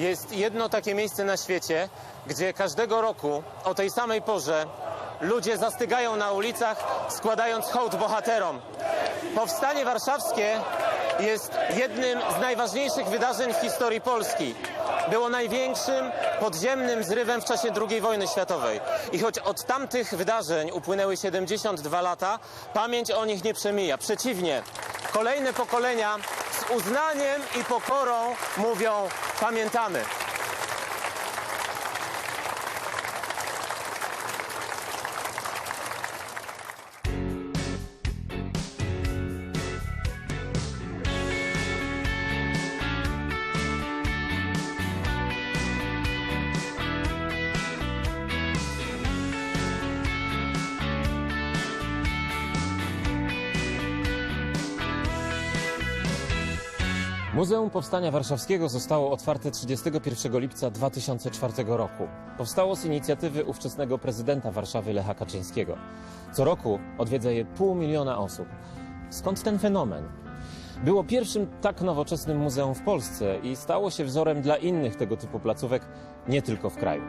Jest jedno takie miejsce na świecie, gdzie każdego roku o tej samej porze ludzie zastygają na ulicach, składając hołd bohaterom. Powstanie warszawskie jest jednym z najważniejszych wydarzeń w historii Polski. Było największym podziemnym zrywem w czasie II wojny światowej. I choć od tamtych wydarzeń upłynęły 72 lata, pamięć o nich nie przemija. Przeciwnie, kolejne pokolenia uznaniem i pokorą mówią pamiętamy. Muzeum Powstania Warszawskiego zostało otwarte 31 lipca 2004 roku. Powstało z inicjatywy ówczesnego prezydenta Warszawy Lecha Kaczyńskiego. Co roku odwiedza je pół miliona osób. Skąd ten fenomen? Było pierwszym tak nowoczesnym muzeum w Polsce i stało się wzorem dla innych tego typu placówek, nie tylko w kraju.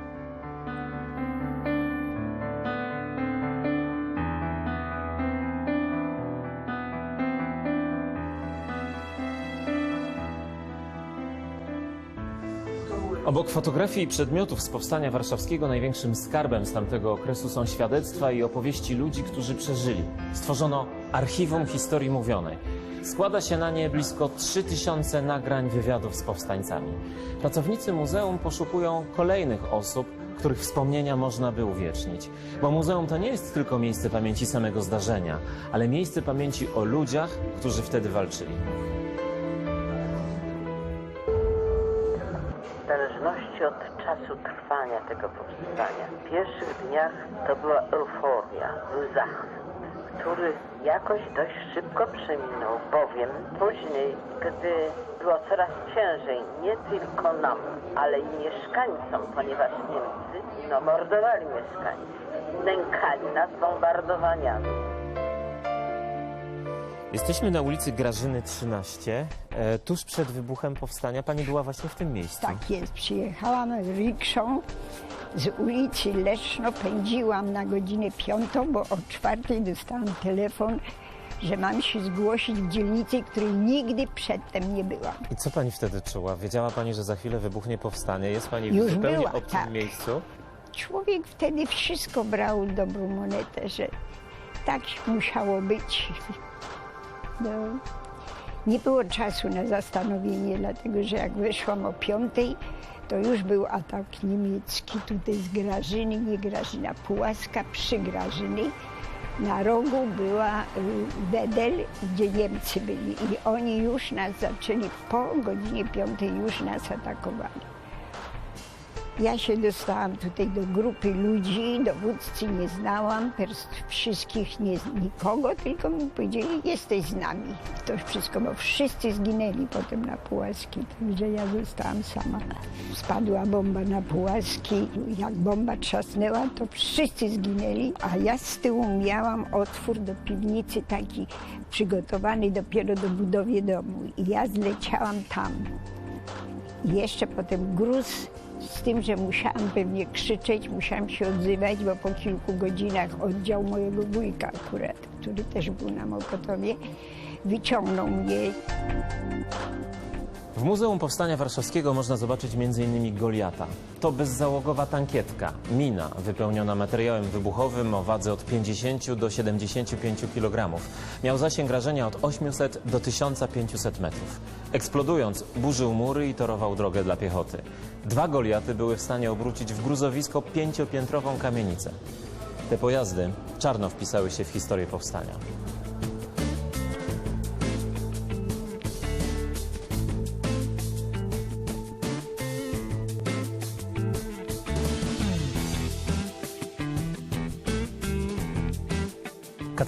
Obok fotografii i przedmiotów z powstania warszawskiego największym skarbem z tamtego okresu są świadectwa i opowieści ludzi, którzy przeżyli. Stworzono archiwum historii mówionej. Składa się na nie blisko 3000 nagrań wywiadów z powstańcami. Pracownicy muzeum poszukują kolejnych osób, których wspomnienia można by uwiecznić. Bo muzeum to nie jest tylko miejsce pamięci samego zdarzenia, ale miejsce pamięci o ludziach, którzy wtedy walczyli. Pierwszych dniach to była euforia, był zachwyt, który jakoś dość szybko przeminął, bowiem później, gdy było coraz ciężej, nie tylko nam, ale i mieszkańcom, ponieważ Niemcy no, mordowali mieszkańców, nękali nas bombardowaniami. Jesteśmy na ulicy Grażyny 13, e, tuż przed wybuchem powstania. Pani była właśnie w tym miejscu. Tak jest, przyjechałam rikszą z ulicy Leszno, pędziłam na godzinę piątą, bo o czwartej dostałam telefon, że mam się zgłosić w dzielnicy, której nigdy przedtem nie byłam. I co pani wtedy czuła? Wiedziała pani, że za chwilę wybuchnie powstanie? Jest pani w Już zupełnie była, obcym tak. miejscu? Człowiek wtedy wszystko brał dobrą monetę, że tak musiało być. No, nie było czasu na zastanowienie, dlatego że jak wyszłam o piątej, to już był atak niemiecki tutaj z Grażyny, nie Grażyna, Pułaska przy Grażyny. Na rogu była y, Wedel, gdzie Niemcy byli i oni już nas zaczęli, po godzinie piątej już nas atakowali. Ja się dostałam tutaj do grupy ludzi, dowódcy nie znałam, wszystkich nie, nikogo, tylko mi powiedzieli, jesteś z nami. To wszystko, bo wszyscy zginęli potem na Pułaski, także ja zostałam sama. Spadła bomba na Pułaski, jak bomba trzasnęła, to wszyscy zginęli, a ja z tyłu miałam otwór do piwnicy taki przygotowany dopiero do budowy domu i ja zleciałam tam. I jeszcze potem gruz z tym, że musiałam pewnie krzyczeć, musiałam się odzywać, bo po kilku godzinach oddział mojego wujka akurat, który też był na Mokotowie, wyciągnął mnie W Muzeum Powstania Warszawskiego można zobaczyć m.in. Goliata. To bezzałogowa tankietka, mina wypełniona materiałem wybuchowym o wadze od 50 do 75 kg. Miał zasięg rażenia od 800 do 1500 metrów. Eksplodując, burzył mury i torował drogę dla piechoty. Dwa Goliaty były w stanie obrócić w gruzowisko pięciopiętrową kamienicę. Te pojazdy czarno wpisały się w historię powstania.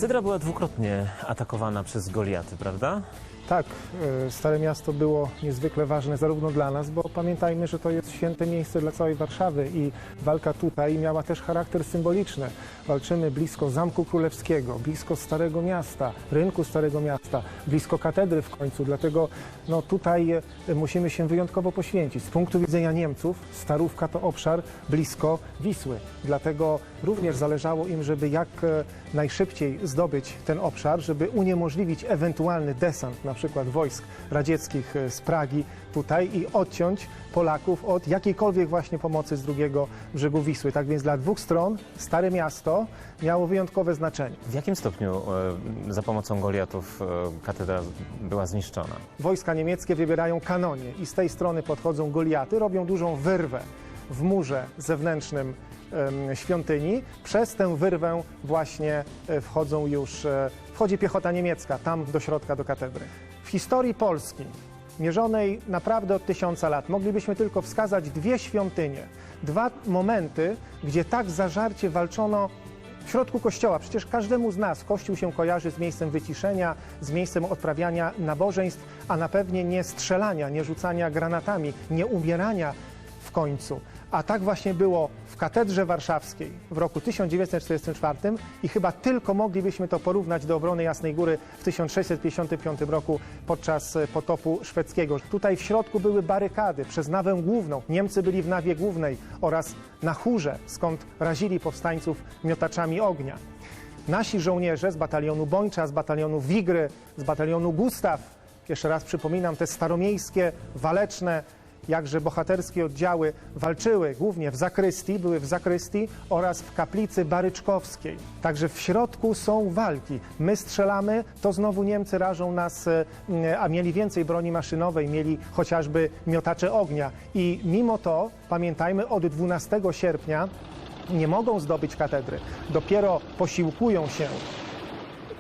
Katedra była dwukrotnie atakowana przez Goliaty, prawda? Tak, e, Stare Miasto było niezwykle ważne zarówno dla nas, bo pamiętajmy, że to jest święte miejsce dla całej Warszawy i walka tutaj miała też charakter symboliczny. Walczymy blisko Zamku Królewskiego, blisko Starego Miasta, rynku Starego Miasta, blisko katedry w końcu, dlatego no, tutaj e, musimy się wyjątkowo poświęcić. Z punktu widzenia Niemców Starówka to obszar blisko Wisły, dlatego również zależało im, żeby jak e, najszybciej zdobyć ten obszar, żeby uniemożliwić ewentualny desant na przykład wojsk radzieckich e, z Pragi tutaj i odciąć Polaków od jakiejkolwiek właśnie pomocy z drugiego brzegu Wisły. Tak więc dla dwóch stron Stare Miasto miało wyjątkowe znaczenie. W jakim stopniu e, za pomocą Goliatów e, katedra była zniszczona? Wojska niemieckie wybierają kanonie i z tej strony podchodzą Goliaty, robią dużą wyrwę w murze zewnętrznym świątyni. Przez tę wyrwę właśnie e, wchodzą już, e, wchodzi piechota niemiecka tam do środka, do katedry. W historii Polski, mierzonej naprawdę od tysiąca lat, moglibyśmy tylko wskazać dwie świątynie, dwa momenty, gdzie tak zażarcie walczono w środku kościoła. Przecież każdemu z nas kościół się kojarzy z miejscem wyciszenia, z miejscem odprawiania nabożeństw, a na pewnie nie strzelania, nie rzucania granatami, nie umierania w końcu. A tak właśnie było w katedrze warszawskiej w roku 1944 i chyba tylko moglibyśmy to porównać do obrony Jasnej Góry w 1655 roku podczas e, potopu szwedzkiego. Tutaj w środku były barykady przez nawę główną. Niemcy byli w nawie głównej oraz na chórze, skąd razili powstańców miotaczami ognia. Nasi żołnierze z batalionu Bończa, z batalionu Wigry, z batalionu Gustaw, jeszcze raz przypominam, te staromiejskie, waleczne, jakże bohaterskie oddziały walczyły głównie w zakrystii, były w zakrystii oraz w kaplicy baryczkowskiej. Także w środku są walki. My strzelamy, to znowu Niemcy rażą nas, e, a mieli więcej broni maszynowej, mieli chociażby miotacze ognia. I mimo to, pamiętajmy, od 12 sierpnia nie mogą zdobyć katedry. Dopiero posiłkują się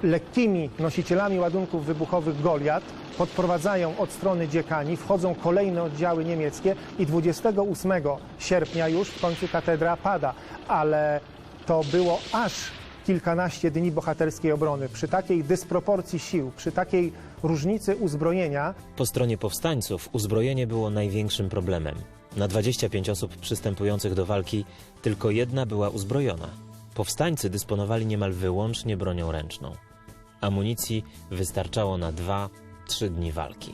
lekkimi nosicielami ładunków wybuchowych Goliat, podprowadzają od strony dziekani, wchodzą kolejne oddziały niemieckie i 28 sierpnia już w końcu katedra pada. Ale to było aż kilkanaście dni bohaterskiej obrony. Przy takiej dysproporcji sił, przy takiej różnicy uzbrojenia, Po stronie powstańców uzbrojenie było największym problemem. Na 25 osób przystępujących do walki tylko jedna była uzbrojona. Powstańcy dysponowali niemal wyłącznie bronią ręczną. Amunicji wystarczało na 2-3 dni walki.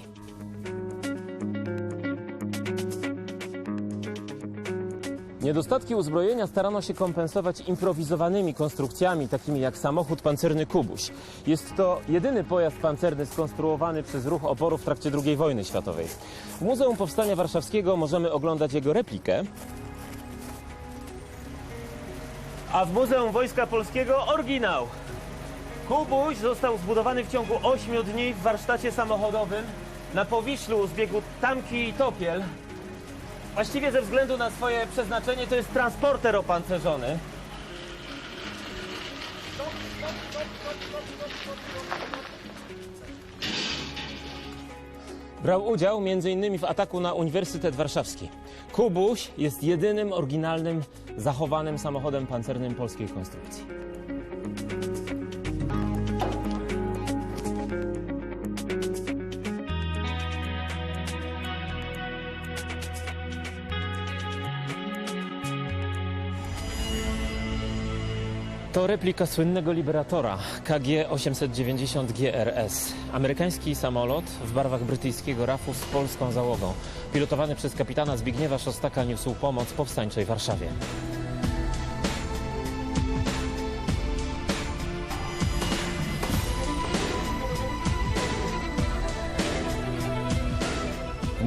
Niedostatki uzbrojenia starano się kompensować improwizowanymi konstrukcjami, takimi jak samochód pancerny Kubuś. Jest to jedyny pojazd pancerny skonstruowany przez ruch oporu w trakcie II wojny światowej. W Muzeum Powstania Warszawskiego możemy oglądać jego replikę, a w Muzeum Wojska Polskiego oryginał. Kubuś został zbudowany w ciągu 8 dni w warsztacie samochodowym na Powiślu z biegu Tamki i Topiel. Właściwie ze względu na swoje przeznaczenie to jest transporter opancerzony. Brał udział m.in. w ataku na Uniwersytet Warszawski. Kubuś jest jedynym oryginalnym, zachowanym samochodem pancernym polskiej konstrukcji. To replika słynnego Liberatora KG-890 GRS. Amerykański samolot w barwach brytyjskiego RAF-u z polską załogą. Pilotowany przez kapitana Zbigniewa Szostaka niósł pomoc powstańczej Warszawie.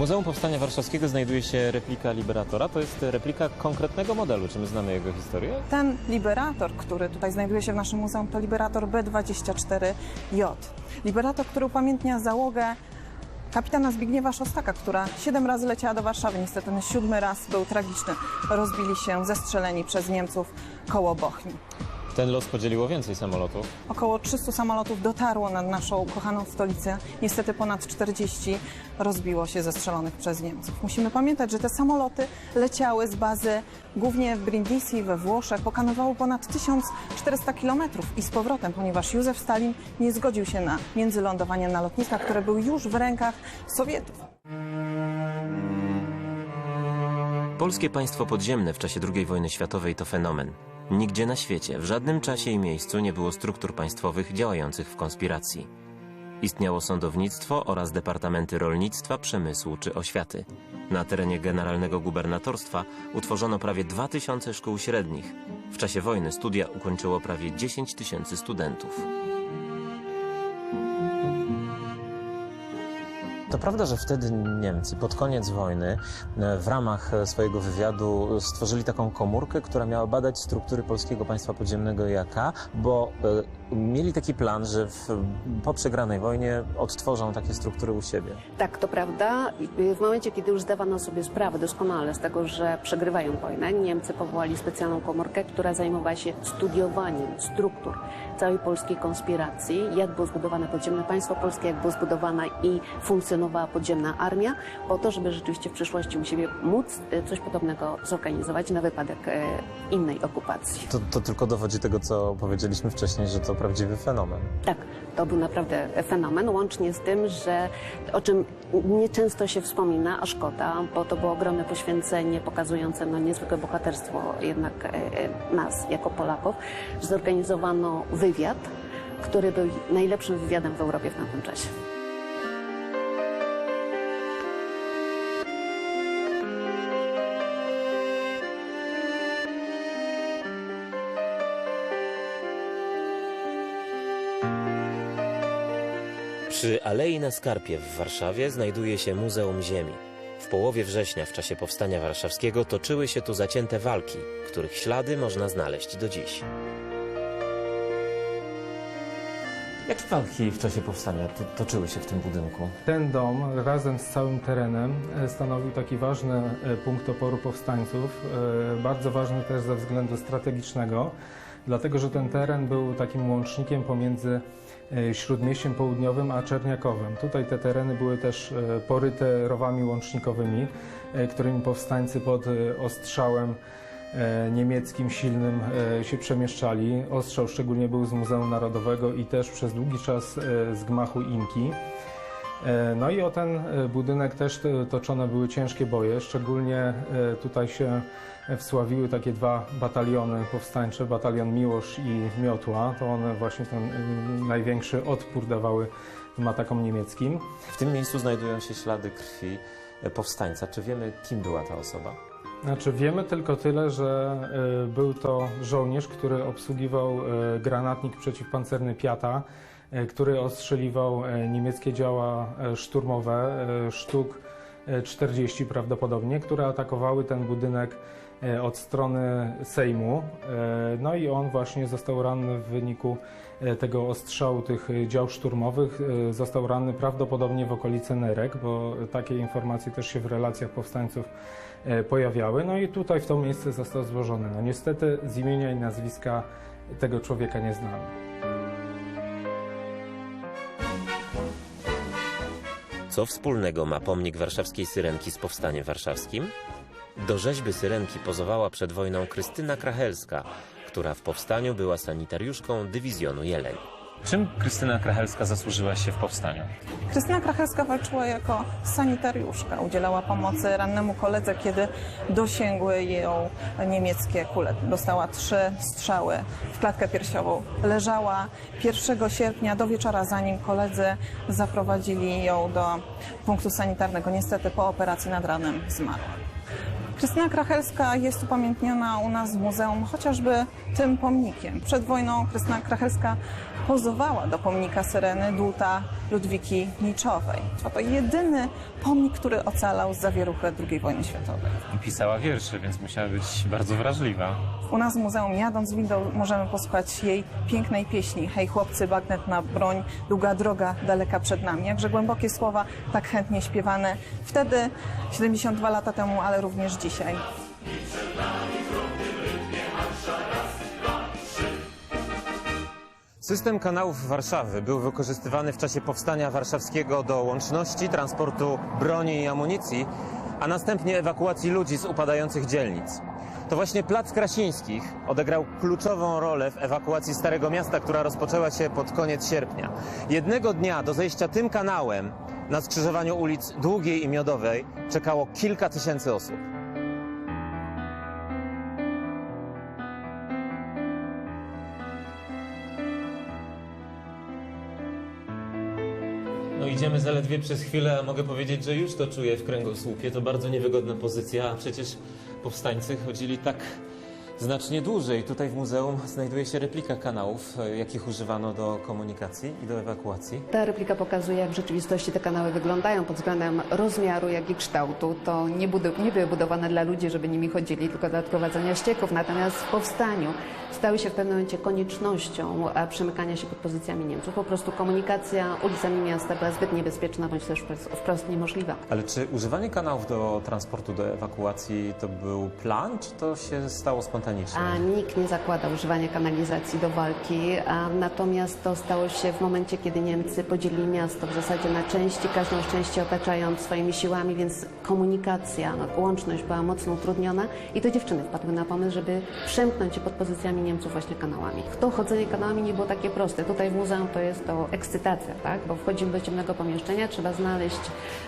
Muzeum Powstania Warszawskiego znajduje się replika Liberatora. To jest replika konkretnego modelu. Czy my znamy jego historię? Ten liberator, który tutaj znajduje się w naszym muzeum, to liberator B24J. Liberator, który upamiętnia załogę kapitana Zbigniewa Szostaka, która siedem razy leciała do Warszawy. Niestety ten siódmy raz był tragiczny. Rozbili się zestrzeleni przez Niemców koło Bochni. Ten los podzieliło więcej samolotów. Około 300 samolotów dotarło nad naszą kochaną stolicę. Niestety ponad 40 rozbiło się zestrzelonych przez Niemców. Musimy pamiętać, że te samoloty leciały z bazy głównie w Brindisi we Włoszech. Pokonywały ponad 1400 kilometrów i z powrotem, ponieważ Józef Stalin nie zgodził się na międzylądowanie na lotniskach, które były już w rękach Sowietów. Polskie państwo podziemne w czasie II wojny światowej to fenomen. Nigdzie na świecie, w żadnym czasie i miejscu nie było struktur państwowych działających w konspiracji. Istniało sądownictwo oraz departamenty rolnictwa, przemysłu czy oświaty. Na terenie generalnego gubernatorstwa utworzono prawie 2000 szkół średnich. W czasie wojny studia ukończyło prawie 10 tysięcy studentów. To prawda, że wtedy Niemcy pod koniec wojny e, w ramach e, swojego wywiadu stworzyli taką komórkę, która miała badać struktury polskiego państwa podziemnego jak bo e, mieli taki plan, że w, po przegranej wojnie odtworzą takie struktury u siebie. Tak, to prawda. W momencie, kiedy już zdawano sobie sprawę doskonale z tego, że przegrywają wojnę, Niemcy powołali specjalną komórkę, która zajmowała się studiowaniem struktur całej polskiej konspiracji, jak było zbudowane podziemne państwo polskie, jak było zbudowana i funkcjonowała podziemna armia, po to, żeby rzeczywiście w przyszłości u siebie móc e, coś podobnego zorganizować na wypadek e, innej okupacji. To, to tylko dowodzi tego, co powiedzieliśmy wcześniej, że to prawdziwy fenomen. Tak, to był naprawdę fenomen, łącznie z tym, że o czym nieczęsto się wspomina, a szkoda, bo to było ogromne poświęcenie pokazujące no, niezwykłe bohaterstwo jednak e, nas jako Polaków, że zorganizowano wywiad, który był najlepszym wywiadem w Europie w tamtym czasie. Przy Alei na Skarpie w Warszawie znajduje się Muzeum Ziemi. W połowie września w czasie powstania warszawskiego toczyły się tu zacięte walki, których ślady można znaleźć do dziś. Jakie walki w czasie powstania to, toczyły się w tym budynku? Ten dom razem z całym terenem e, stanowił taki ważny e, punkt oporu powstańców, e, bardzo ważny też ze względu strategicznego, dlatego że ten teren był takim łącznikiem pomiędzy Śródmieściem Południowym a Czerniakowem. Tutaj te tereny były też poryte rowami łącznikowymi, którymi powstańcy pod ostrzałem niemieckim silnym e, się przemieszczali. Ostrzał szczególnie był z Muzeum Narodowego i też przez długi czas e, z gmachu Inki. E, No i o ten e, budynek też to- toczone były ciężkie boje, szczególnie e, tutaj się wsławiły takie dwa bataliony powstańcze, batalion Miłosz i Miotła. To one właśnie ten e, największy odpór dawały tym atakom niemieckim. W tym miejscu znajdują się ślady krwi e, powstańca. Czy wiemy, kim była ta osoba? Znaczy wiemy tylko tyle, że e, był to żołnierz, który obsługiwał e, granatnik przeciwpancerny Piata, e, który ostrzeliwał niemieckie działa szturmowe, sztuk e, 40 prawdopodobnie, które atakowały ten budynek od strony Sejmu. E, No i on właśnie został ranny w wyniku e, tego ostrzału tych e, dział szturmowych. E, Został ranny prawdopodobnie w okolicy Nerek, bo takie informacje też się w relacjach powstańców e, pojawiały. No i tutaj w to miejsce został złożony. No niestety z imienia i nazwiska tego człowieka nie znamy. Co wspólnego ma pomnik warszawskiej Syrenki z powstaniem warszawskim? Do rzeźby Syrenki pozowała przed wojną Krystyna Krachelska, która w powstaniu była sanitariuszką dywizjonu Jeleń. Czym Krystyna Krachelska zasłużyła się w powstaniu? Krystyna Krachelska walczyła jako sanitariuszka. Udzielała pomocy rannemu koledze, kiedy dosięgły ją niemieckie kule. Dostała trzy strzały w klatkę piersiową. Leżała 1 sierpnia do wieczora, zanim koledzy zaprowadzili ją do punktu sanitarnego. Niestety po operacji nad ranem zmarła. Krystyna Krachelska jest upamiętniona u nas w muzeum chociażby tym pomnikiem. Przed wojną Krystyna Krachelska pozowała do pomnika Syreny Dłuta Ludwiki Niczowej. To to jedyny pomnik, który ocalał z zawieruchy II wojny światowej. Pisała wiersze, więc musiała być bardzo wrażliwa. U nas w muzeum, jadąc windą, możemy posłuchać jej pięknej pieśni. Hej chłopcy, bagnet na broń, długa droga daleka przed nami. Jakże głębokie słowa, tak chętnie śpiewane. Wtedy, 72 lata temu, ale również dzisiaj. System kanałów Warszawy był wykorzystywany w czasie powstania warszawskiego do łączności, transportu broni i amunicji, a następnie ewakuacji ludzi z upadających dzielnic. To właśnie Plac Krasińskich odegrał kluczową rolę w ewakuacji Starego Miasta, która rozpoczęła się pod koniec sierpnia. Jednego dnia do zejścia tym kanałem na skrzyżowaniu ulic Długiej i Miodowej czekało kilka tysięcy osób. Idziemy zaledwie przez chwilę, a mogę powiedzieć, że już to czuję w kręgosłupie. To bardzo niewygodna pozycja, a przecież powstańcy chodzili tak znacznie dłużej. Tutaj w muzeum znajduje się replika kanałów, e, jakich używano do komunikacji i do ewakuacji. Ta replika pokazuje, jak w rzeczywistości te kanały wyglądają pod względem rozmiaru, jak i kształtu. To nie, nie były budowane dla ludzi, żeby nimi chodzili, tylko dla odprowadzania ścieków. Natomiast w powstaniu stały się w pewnym momencie koniecznością przemykania się pod pozycjami Niemców. Po prostu komunikacja ulicami miasta była zbyt niebezpieczna, bądź też wprost niemożliwa. Ale czy używanie kanałów do transportu, do ewakuacji to był plan, czy to się stało spontanicznie? A nikt nie zakłada używania kanalizacji do walki, a natomiast to stało się w momencie, kiedy Niemcy podzielili miasto w zasadzie na części, każdą części otaczając swoimi siłami, więc komunikacja, no, łączność była mocno utrudniona i to dziewczyny wpadły na pomysł, żeby przemknąć się pod pozycjami Niemców właśnie kanałami. To chodzenie kanałami nie było takie proste. Tutaj w muzeum to jest to ekscytacja, tak? bo wchodzimy do ciemnego pomieszczenia, trzeba znaleźć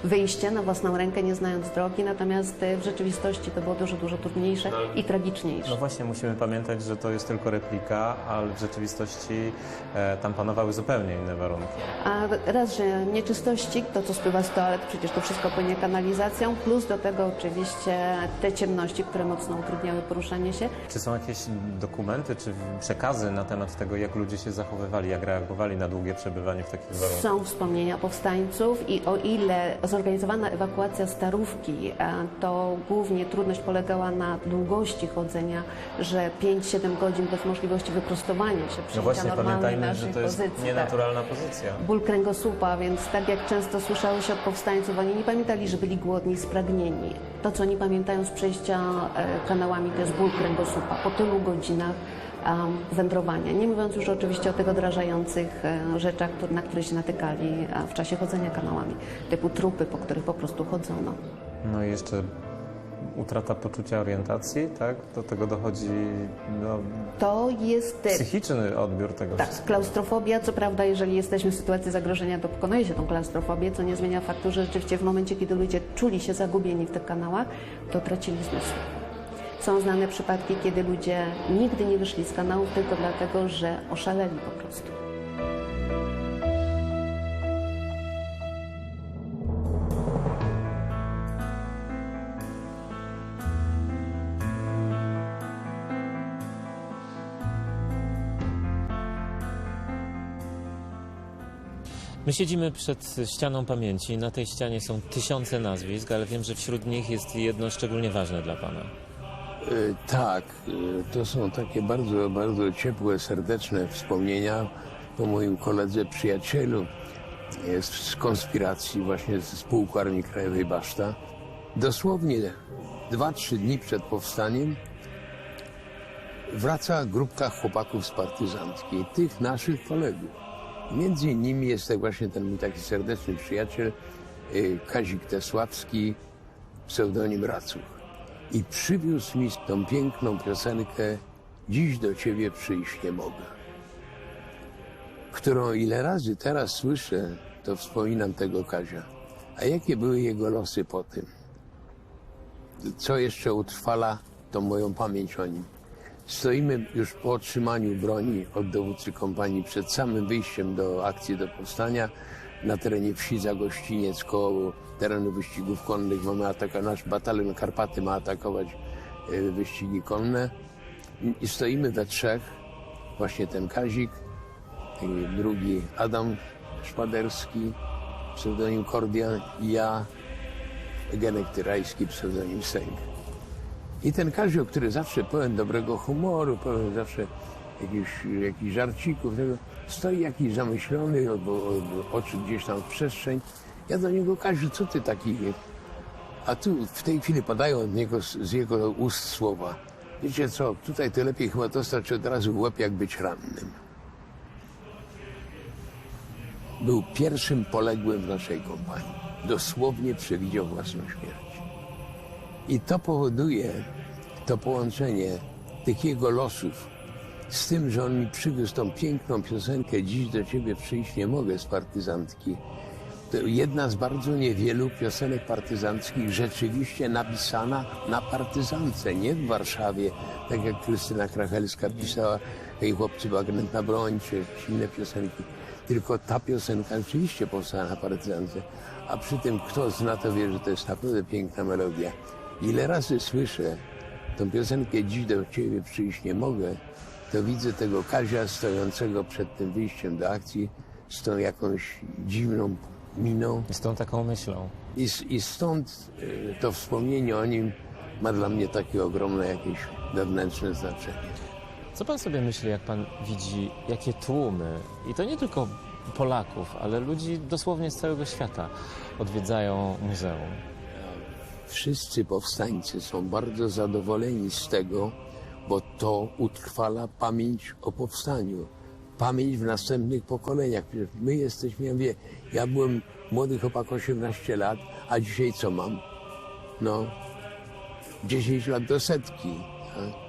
wyjście na własną rękę, nie znając drogi, natomiast e, w rzeczywistości to było dużo, dużo trudniejsze i tragiczniejsze. Właśnie, musimy pamiętać, że to jest tylko replika, ale w rzeczywistości e, tam panowały zupełnie inne warunki. A raz, że nieczystości, to co spływa z toalet, przecież to wszystko płynie kanalizacją, plus do tego oczywiście te ciemności, które mocno utrudniały poruszanie się. Czy są jakieś dokumenty czy przekazy na temat tego, jak ludzie się zachowywali, jak reagowali na długie przebywanie w takich warunkach? Są wspomnienia powstańców i o ile zorganizowana ewakuacja Starówki, e, to głównie trudność polegała na długości chodzenia, że 5-7 godzin bez możliwości wyprostowania się, No przyjęcia właśnie, normalnej pamiętajmy, naszej że to jest pozycji. tak. nienaturalna pozycja. ból kręgosłupa, więc tak jak często słyszało się od powstańców, oni nie pamiętali, że byli głodni, spragnieni. To, co oni pamiętają z przejścia e, kanałami, to jest ból kręgosłupa po tylu godzinach em, wędrowania. Nie mówiąc już oczywiście o tych odrażających e, rzeczach, na które się natykali e, w czasie chodzenia kanałami, typu trupy, po których po prostu chodzono. No i jeszcze utrata poczucia orientacji, tak? Do tego dochodzi no, To jest psychiczny odbiór tego Tak, wszystkiego. klaustrofobia, co prawda, jeżeli jesteśmy w sytuacji zagrożenia, to pokonuje się tą klaustrofobię, co nie zmienia faktu, że rzeczywiście w momencie, kiedy ludzie czuli się zagubieni w tych kanałach, to tracili zmysł. Są znane przypadki, kiedy ludzie nigdy nie wyszli z kanałów tylko dlatego, że oszaleli po prostu. My siedzimy przed ścianą pamięci. Na tej ścianie są tysiące nazwisk, ale wiem, że wśród nich jest jedno szczególnie ważne dla Pana. E, Tak, e, to są takie bardzo, bardzo ciepłe, serdeczne wspomnienia po moim koledze, przyjacielu e, z, konspiracji właśnie z Pułku Armii Krajowej Baszta. Dosłownie dwa, trzy dni przed powstaniem wraca grupka chłopaków z partyzantki, tych naszych kolegów. Między innymi jest tak właśnie ten mój taki serdeczny przyjaciel e, Kazik Tesławski, pseudonim Racuch i przywiózł mi tą piękną piosenkę Dziś do ciebie przyjść nie mogę. Którą ile razy teraz słyszę, to wspominam tego Kazia. A jakie były jego losy po tym? Co jeszcze utrwala tą moją pamięć o nim? Stoimy już po otrzymaniu broni od dowódcy kompanii przed samym wyjściem do akcji do powstania na terenie wsi Zagościniec koło terenu wyścigów konnych. Mamy atakować, nasz batalion Karpaty ma atakować e, wyścigi konne. I stoimy we trzech, właśnie ten Kazik, i drugi Adam Szpaderski, pseudonim Kordian i ja, Genek Tyrajski, pseudonim Sęk. I ten Kazio, który zawsze pełen dobrego humoru, pełen zawsze jakichś, jakichś żarcików, tego, stoi jakiś zamyślony, albo, albo oczy gdzieś tam w przestrzeń. Ja do niego, Kaziu, co ty taki... A tu w tej chwili padają od niego, z jego ust słowa. Wiecie co, tutaj to lepiej chyba dostać od razu w łeb, jak być rannym. był pierwszym poległym w naszej kompanii. Dosłownie przewidział własną śmierć. I to powoduje to połączenie tych jego losów z tym, że on mi przywiózł tą piękną piosenkę Dziś do ciebie przyjść nie mogę z partyzantki. To jedna z bardzo niewielu piosenek partyzanckich rzeczywiście napisana na partyzance, nie w Warszawie, tak jak Krystyna Krachelska pisała Hej chłopcy, bagnetna broń, czy inne piosenki. Tylko ta piosenka rzeczywiście powstała na partyzance. A przy tym kto zna, to wie, że to jest naprawdę piękna melodia. Ile razy słyszę tą piosenkę Dziś do ciebie przyjść nie mogę, to widzę tego Kazia stojącego przed tym wyjściem do akcji z tą jakąś dziwną miną. Z tą taką myślą. I, I stąd y, to wspomnienie o nim ma dla mnie takie ogromne jakieś wewnętrzne znaczenie. Co pan sobie myśli, jak pan widzi, jakie tłumy, i to nie tylko Polaków, ale ludzi dosłownie z całego świata odwiedzają muzeum? Wszyscy powstańcy są bardzo zadowoleni z tego, bo to utrwala pamięć o powstaniu. Pamięć w następnych pokoleniach. Przecież my jesteśmy, ja mówię, ja byłem młody chłopak 18 lat, a dzisiaj co mam? No, 10 lat do setki. tak?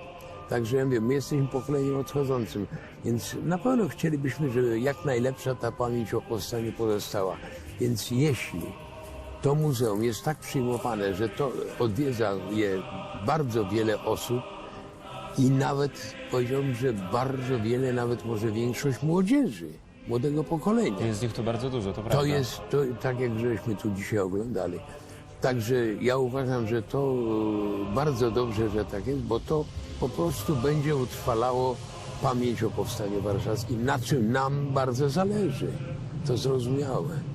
Także ja mówię, my jesteśmy pokoleniem odchodzącym, więc na pewno chcielibyśmy, żeby jak najlepsza ta pamięć o powstaniu pozostała. Więc jeśli to muzeum jest tak przyjmowane, że to odwiedza je bardzo wiele osób i nawet powiedziałbym, że bardzo wiele, nawet może większość młodzieży, młodego pokolenia. Jest ich tu bardzo dużo, to prawda. To jest to, tak, jak żeśmy tu dzisiaj oglądali. Także ja uważam, że to e, bardzo dobrze, że tak jest, bo to po prostu będzie utrwalało pamięć o powstaniu warszawskim, na czym nam bardzo zależy. To zrozumiałe.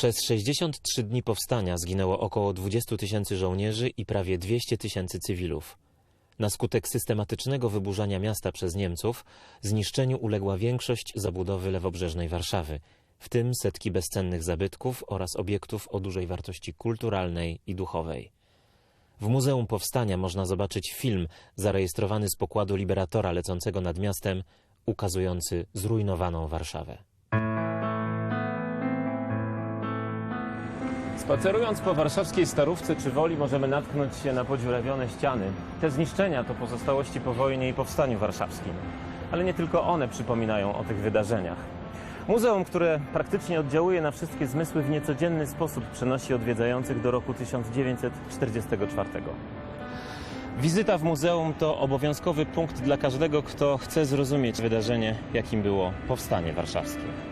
Przez 63 dni powstania zginęło około 20 tysięcy żołnierzy i prawie 200 tysięcy cywilów. Na skutek systematycznego wyburzania miasta przez Niemców zniszczeniu uległa większość zabudowy lewobrzeżnej Warszawy, w tym setki bezcennych zabytków oraz obiektów o dużej wartości kulturalnej i duchowej. W Muzeum Powstania można zobaczyć film zarejestrowany z pokładu Liberatora lecącego nad miastem, ukazujący zrujnowaną Warszawę. Spacerując po warszawskiej Starówce czy Woli możemy natknąć się na podziurawione ściany. Te zniszczenia to pozostałości po wojnie i powstaniu warszawskim. Ale nie tylko one przypominają o tych wydarzeniach. Muzeum, które praktycznie oddziałuje na wszystkie zmysły w niecodzienny sposób przenosi odwiedzających do roku 1944. Wizyta w muzeum to obowiązkowy punkt dla każdego, kto chce zrozumieć wydarzenie, jakim było powstanie warszawskie.